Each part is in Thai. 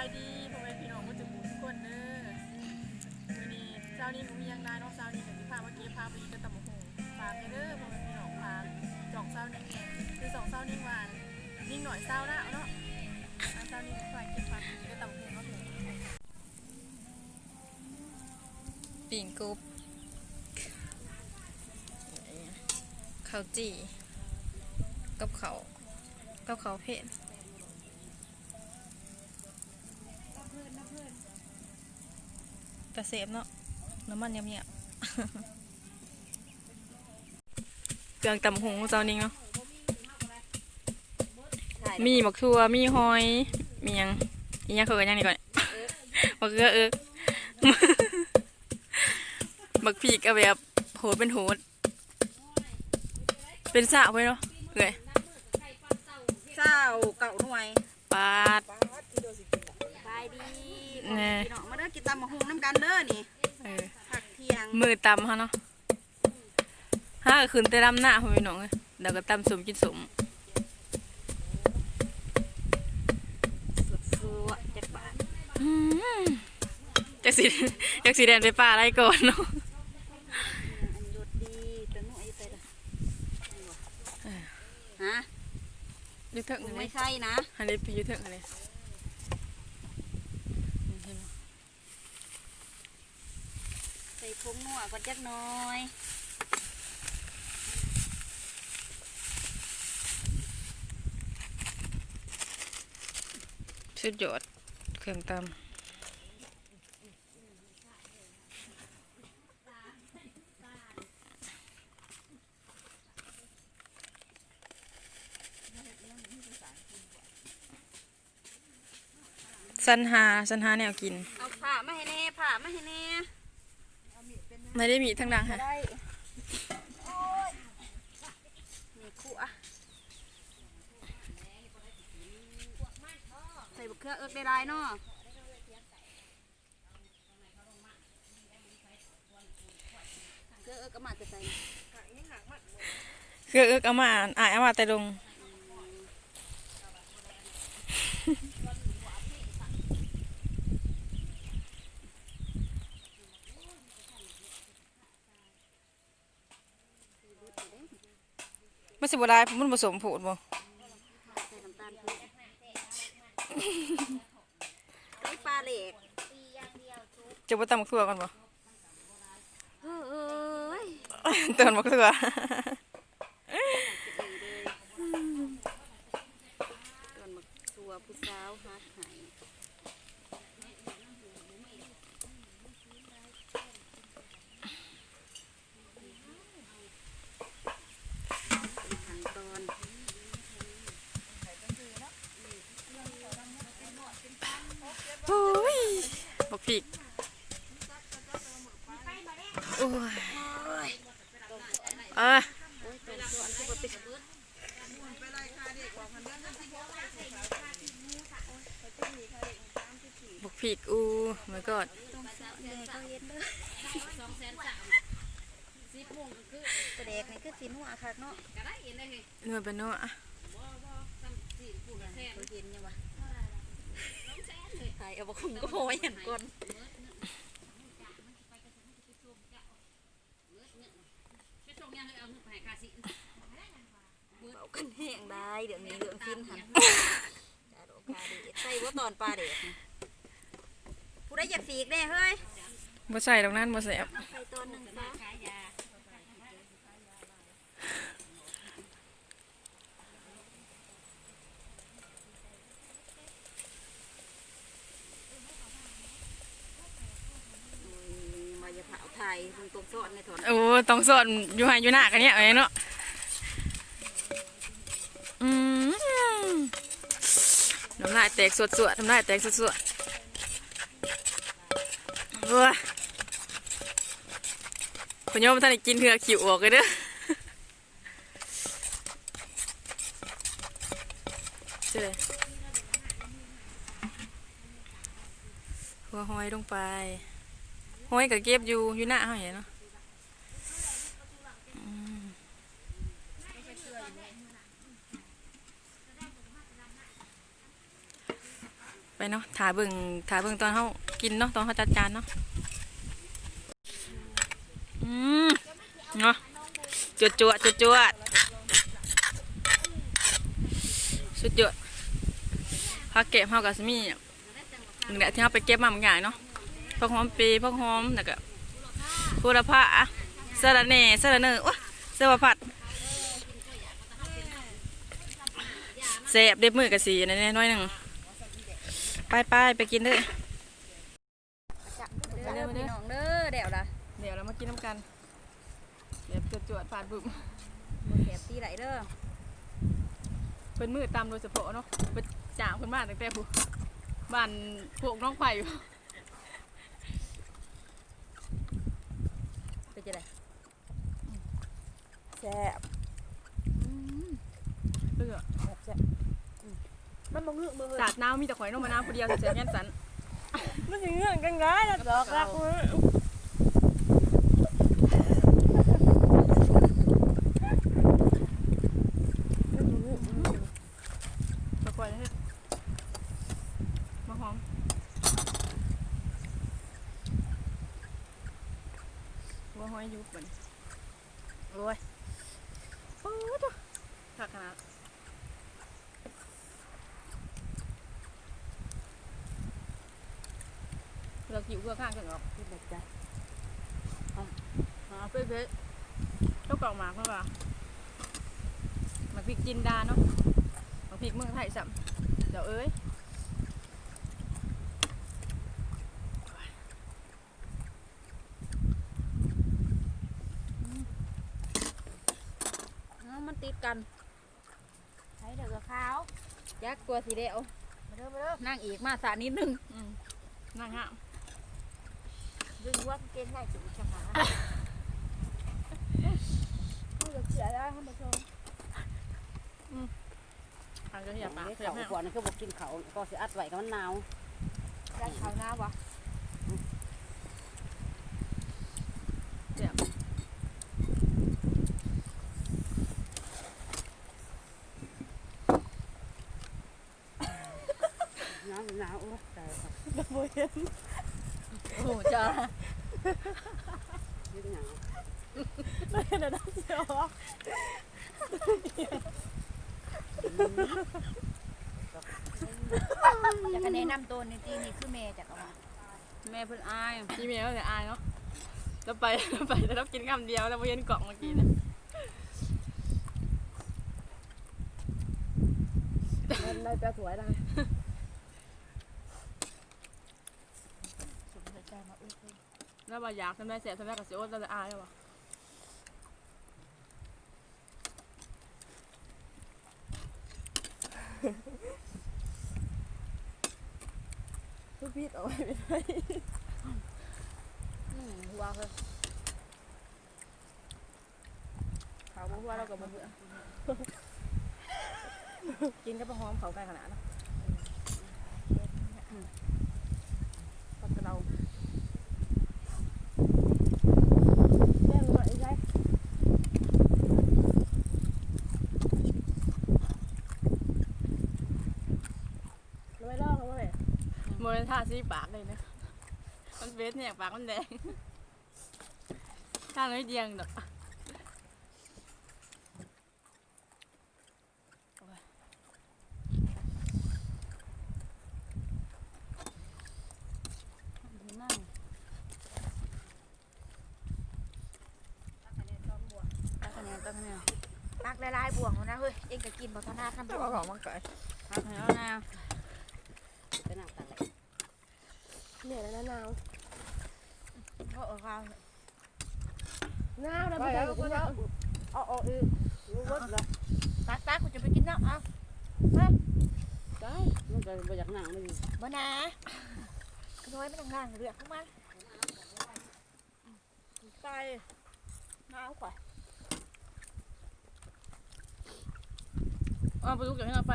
ายดีพ่อแม่พี่น้องผู้จุบุทุกคนเด้อวันนี้เช้านี้ผมมียังได้เนาะเช้านี้กับที่พาเมื่อกี้พาไปกินกระตำบักหงฝากเด้อพ่อแม่พี่น้องฝากจอกเช้านี้คือสองเช้านี้หวานนิ่งหน่อยเช้าละเนาะเอาเช้านี้ฝากกินฝากกินกระตำบักหงเนาะพี่น้องปิ่งกรุบข้าวจี่กับเขากับเขาเผ็ด ระเสบเนาะน้ำมันเงียบๆเครื่องตำหงเจ้านิ่งเนาะมีบักทั่วมีหอย มีหยังอีหยังเขากันยังนี่ก่อนบักเกลือเอิกบักพีกเอาแบบโหดเป็นโหด เป็นสาวไว้เนาะเลยเศร้าเก่าหน่วยปาดบายดี แน่พี่น้องมาเด้อกินตำมะฮุงน้ำกันเด้อนี่เออผักเที่ยงมือตำเขาเนาะห้าก็ขึ้นแต่ลำหน้าพ่อพี่น้องเลยเดี๋ยวก็ตำสมกินสมสดสวจักบาทอืมจากสีจากสีแดงไปป่าอะไรก่อนเนาะอันหยุดดีแต่หนูไอ้ไปละฮะอยุทธเถิงกูอันไม่นี้ใช่นะอันนี้เป็นอยุทธเถิงอันนี้นี่เห็นบ่ ใส่ผงนัวก่อนจักหน้อยสุดยอดเครื่องตำสันหาสันหาแนวกิน เอาผ้ามาให้แน่ผ้ามาให้แน่ ไม่ได้มีทั้งดังค่ะได้โอ้ยนี่คู่อะใส่บุกเครือเอิกได้ลายเนาะเครือเอิกก็มาจะใส่คือเอิกเอามาอ่านเอามาแต่ลง สิบได้มันผสมผูดบ่ใส่น้ำตาลเพิ่มไอ้ปลาเหล็กจะบ่ตำมักทั่วก่อนบ่เฮ้ยเอ้ยเตือนมักทั่ว ก่อนมาตัวผู้สาวฮักหายเป็นขั้นตอน โอ้ย บักพริกโอ้ยอะโอ้ยตัวส่วนที่บ่เป็นบักพริกอู้ my god แม่ก็เห็นเลยตัวเด็กนี่คือสีนัวคักเนาะเนื้อเป็นเนื้ออะเขาเห็นยังวะ ถ่ายเอาบะคุงก็พอเห็นก่อนเบากันแห้งได้เดี๋ยวนี้เรื่องฟินหันจาโดกาเด็ดใส่ว่าตอนปลาเด็ดนี่ผู้ได้อยากฝีกแน่เฮ้ยบ่ใส่ตรงนั้นบ่แสบใส่ตอนหนึ่งซะ มาจะเผา ไทยมึงตรงซ้อนในถอนโอ้ต้องสอนอยู่หาอยู่หน้ากันเนี่ยเอ้ยเนาะอืมน้ำลายแตกสวดๆน้ำลายแตกสวดๆเว้ยพญอมท่านได้กินเถื่อขิวออกเลยเด้อเจ้าหัวหอยลงไป หอยกับเก็บอยู่อยู่หน้าเขาเห็นเนาะไปเนาะถ่าเบิ่งถ่าเบิ่งตอนเขากินเนาะตอนเขาจัดจานเนาะอืมเนาะจวดจวดจวดจวดสุดยอดพักเก็บเฮากับสมีหนึ่งแหละที่เขาไปเก็บมาบางอย่างเนาะ พวกหอมปีพวกหอมแล้วก็พูระพะสะระเน่สะระเน่วะเสวผัดเสบเด็บมือกับสีนั่นๆน้อยหนึ่งไปไปๆไปกินเด้อเด้อพี่น้องเด้อเดี๋ยวละเดี๋ยวเรามากินน้ำกันเดี๋ยวจวดจวดๆผ่านบึ้มบ่แสบตีไหลเด้อเป็นมือตามโดยเฉพาะเนาะเป็นจ่างคนบ้านตั้งแต่ผู้บ้านพวกน้องไผ่อยู่ เป็นจังได๋ แซ่บเพื่อแซ่บมันบ่งึกบ่เฮ้ยสาดน้ำมีแต่ข่อยน้องมะนาวคนเดียวเสียแง่นสัน มันสิเงื่อนกันได้แล้วดอกรักมือ ตะกอยเลยมาหอมว่าห้อยยุบมัน โอ้ย โอ้ตัว ถักขนาดเรากิ่วเพื่อข้างกันหรอกคิดแบบใจอ๋อเป๊ะๆต้องกรอกหมากเพราะว่าหมากพริกจินดาเนาะหมากพริกเมืองไทยสัมเดี๋ยวเอ้ยเอ้ามันติดกันให้เด้อ ขาวยักษ์ตัวสีเดียวมาเด้อมาเด้อนั่งอีกมาสานิดนึงอืมนั่งห้ามดึงว่าเกณฑ์ได้จุดชะมาเขาจะเสียแล้วท่านผู้ชมทางจะขยับปากขเขายับให้ก่อนคือบอกกินเขาก็สิอัดไว้ก็มันหนาวได้ขาวหน้าวะ เดี๋ยว หนาวหนาวโอ้ตายครับ ห็นโอ้จ้ายืดหนาวบ่เห็นอะไรเสียวะอยากจะแนะนำตัวในที่นี่คือแม่จากเอามาแม่เพิ่นอายพี่เมย์ก็จะอายเนาะแล้วไปแล้วไปแล้วกินคำเดียวแล้วไปเย็นกล่องเมื่อกี้นะเล่นได้แต่สวยนะ มใจมาอุ้ยแล้วว่าอยากทำได้เสียทำได้กับเสียโอ๊ตแล้วจะอายเหรอวะทุกพีดเอาไว้ไม่ได้อืมหัวคือขาวบัวเรากับบัวเบื่อกินก็ไปหอมเขาใกล้ขนาดนะปักกระเรา แม่งบ่ได้ใช่เราไม่ลอกเขาเลย ซีปากเลยนะ มันเฟสเนี่ยปากมันแดงท่าน้อยเดียงดอกตักคะแนนตักคะแนนตักลายบ่วงแล้วนะเฮ้ย เองก็กินบ่ทนาคันตัวของมันก่ย ตักคะแนนนะเป็นหน้าตัดเลย เนี่ยแล้วหนาวเพราะเอาข้าวหนาวแล้วบ่ได้กินแล้วเอาเอาอีกรู้ว่าแล้วตักตักกูจะไปกินน้ำเอาได้มันก็บ่อยากนั่งเลยบ่นะขน้อยไม่ต้องงานเรือเข้ามาไปหนาวกว่าอ๋อไปลุกอย่างนี้เราไป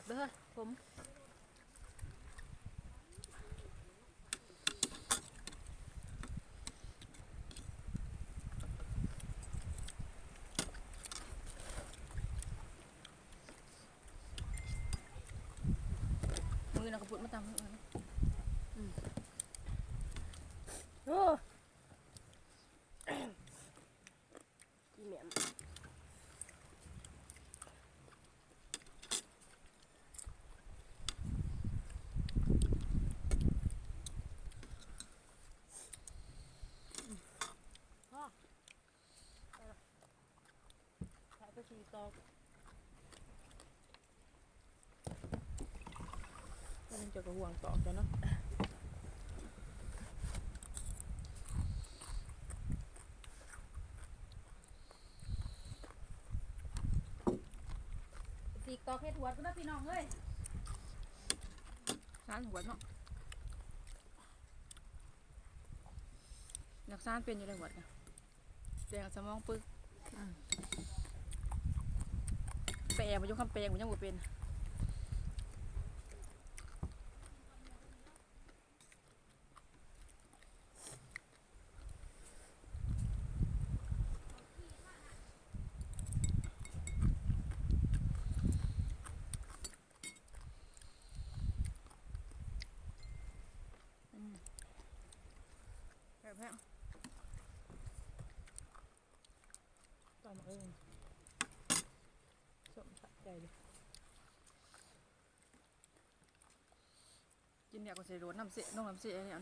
บเบ้อผมมือนะกระปุกมาตามมือนะโอ้ ตอกมันจะกระห่วงตอกจ้ะเนาะสีกตอกเฮ็ดหัวก็ได้พี่น้องเอ้ยซ่านหัวเนาะอยากซ่านเป็นอยู่ในหัวนะแดงสมองปึก แปลมาอยู่คำแปลงมันยังบ่เป็น แบบนี้ต่อมาเอง ใจเลยกินเนี่ยก็ใส่รสน้ำเสียน้องน้ำเสียเนี่ย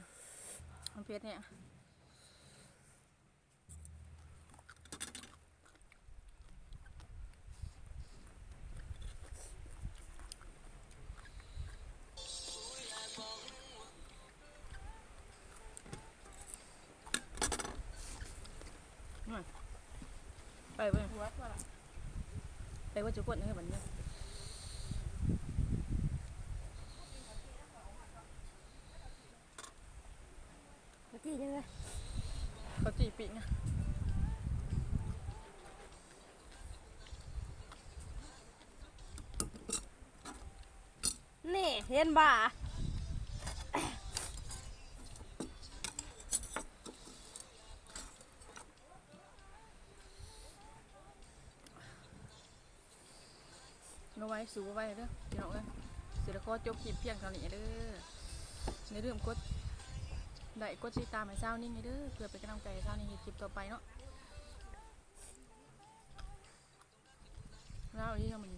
น้ำเพชรเนี่ย ว่าจะกดให้บันเนี่ยเมื่อกี้ยังไงเขาจีปีกไงนี่เห็นบ่า เอาไว้สูไว้เด้อพี่น้องเอ้ยสร็จแล้วก็จบคลิปเพียงเท่านี้เด้อในเรื่องกดได้กดติดตามให้เช้านิ่งเด้อเพื่อเป็นกำลังใจให้เช้านิ่งคลิปต่อไปเนาะแล้วอีกอย่างมัน